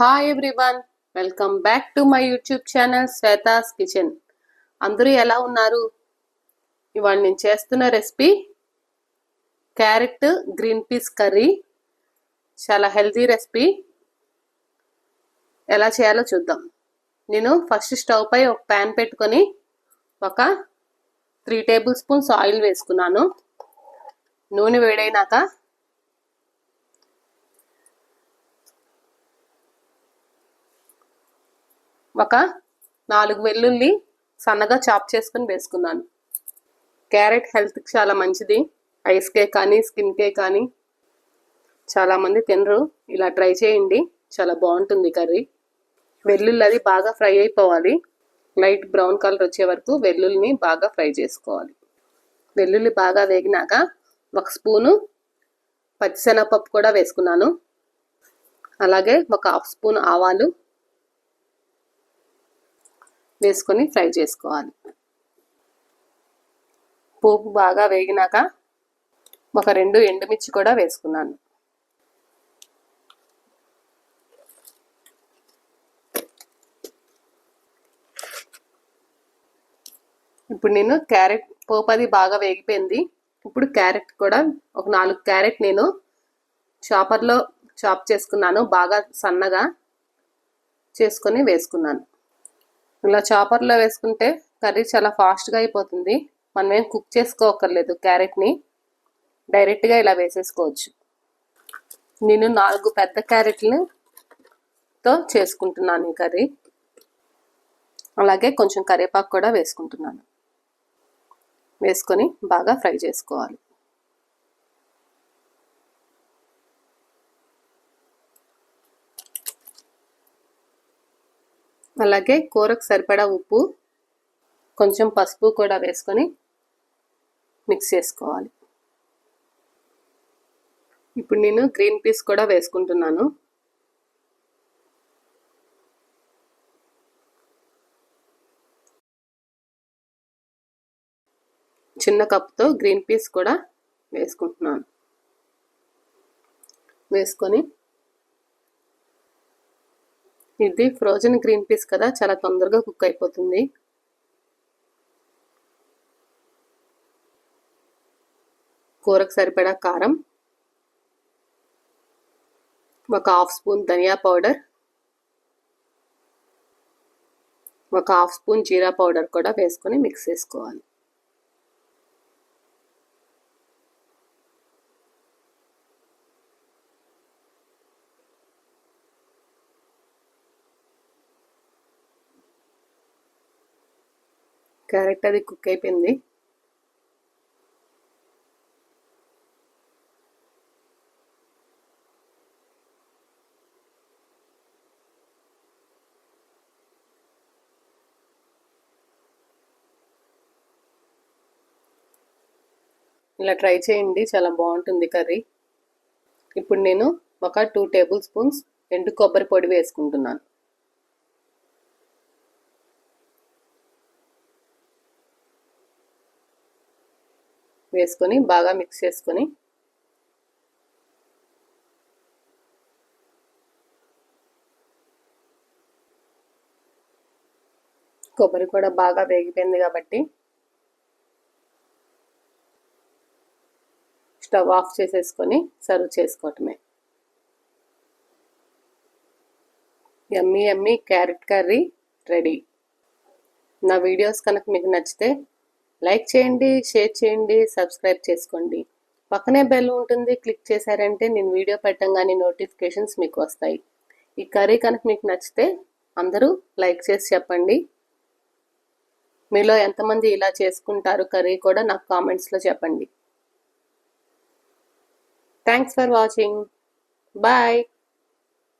Hi everyone welcome back to my YouTube channel Shweta's kitchen అందరూ ఎలా ఉన్నారు? ఇవాళ నేను చేస్తున్న recipe carrot green peas curry. చాలా హెల్తీ రెసిపీ ఎలా చేయాలో చూద్దాం. నేను ఫస్ట్ స్టవ్ పై ఒక ప్యాన్ పెట్టుకొని ఒక త్రీ టేబుల్ స్పూన్స్ ఆయిల్ వేసుకున్నాను. నూనె వేడైనాక ఒక నాలుగు వెల్లుల్లి సన్నగా చాప్ చేసుకుని వేసుకున్నాను. క్యారెట్ హెల్త్కి చాలా మంచిది. ఐస్కే కానీ స్కిన్కే కానీ చాలామంది తినరు. ఇలా ట్రై చేయండి. చాలా బాగుంటుంది కర్రీ. వెల్లుల్లి అది బాగా ఫ్రై అయిపోవాలి. లైట్ బ్రౌన్ కలర్ వచ్చే వరకు వెల్లుల్లిని బాగా ఫ్రై చేసుకోవాలి. వెల్లుల్లి బాగా వేగినాక ఒక స్పూను పచ్చిశనగపప్పు కూడా వేసుకున్నాను. అలాగే ఒక హాఫ్ స్పూన్ ఆవాలు వేసుకొని ఫ్రై చేసుకోవాలి. పోపు బాగా వేగినాక ఒక రెండు ఎండుమిర్చి కూడా వేసుకున్నాను. ఇప్పుడు నేను క్యారెట్ పోపు అది బాగా వేగిపోయింది. ఇప్పుడు క్యారెట్ కూడా ఒక నాలుగు క్యారెట్ నేను చాపర్లో చాప్ చేసుకున్నాను. బాగా సన్నగా చేసుకొని వేసుకున్నాను. ఇలా చాపర్లో వేసుకుంటే కర్రీ చాలా ఫాస్ట్గా అయిపోతుంది. మనం ఏం కుక్ చేసుకోకర్లేదు క్యారెట్ని. డైరెక్ట్గా ఇలా వేసేసుకోవచ్చు. నేను నాలుగు పెద్ద క్యారెట్లతో చేసుకుంటున్నాను ఈ కర్రీ. అలాగే కొంచెం కరివేపాకు కూడా వేసుకుంటున్నాను. వేసుకొని బాగా ఫ్రై చేసుకోవాలి. అలాగే కూరకు సరిపడా ఉప్పు కొంచెం పసుపు కూడా వేసుకొని మిక్స్ చేసుకోవాలి. ఇప్పుడు నేను గ్రీన్ పీస్ కూడా వేసుకుంటున్నాను. చిన్న కప్తో గ్రీన్ పీస్ కూడా వేసుకుంటున్నాను. వేసుకొని ఇది ఫ్రోజన్ గ్రీన్ పీస్ కదా చాలా తొందరగా కుక్ అయిపోతుంది. కూరకు సరిపడా కారం. ఒక హాఫ్ స్పూన్ ధనియా పౌడర్. ఒక హాఫ్ స్పూన్ జీరా పౌడర్ కూడా వేసుకొని మిక్స్ చేసుకోవాలి. క్యారెట్ అది కుక్ అయిపోయింది. ఇలా ట్రై చేయండి చాలా బాగుంటుంది కర్రీ. ఇప్పుడు నేను ఒక టూ టేబుల్ స్పూన్స్ ఎండు కొబ్బరి పొడి వేసుకుంటున్నాను. వేసుకొని బాగా మిక్స్ చేసుకొని కొబ్బరి కూడా బాగా వేగిపోయింది కాబట్టి స్టవ్ ఆఫ్ చేసేసుకొని సర్వ్ చేసుకోవటమే. Yummy yummy carrot curry ready. నా వీడియోస్ కనుక మీకు నచ్చితే లైక్ చేయండి షేర్ చేయండి సబ్స్క్రైబ్ చేసుకోండి. పక్కనే బెల్ ఉంటుంది క్లిక్ చేశారంటే నేను వీడియో పెట్టంగానే నోటిఫికేషన్స్ మీకు వస్తాయి. ఈ కర్రీ కనుక మీకు నచ్చితే అందరూ లైక్ చేసి చెప్పండి. మీలో ఎంతమంది ఇలా చేసుకుంటారు కర్రీ కూడా నాకు కామెంట్స్లో చెప్పండి. Thanks for watching. బాయ్.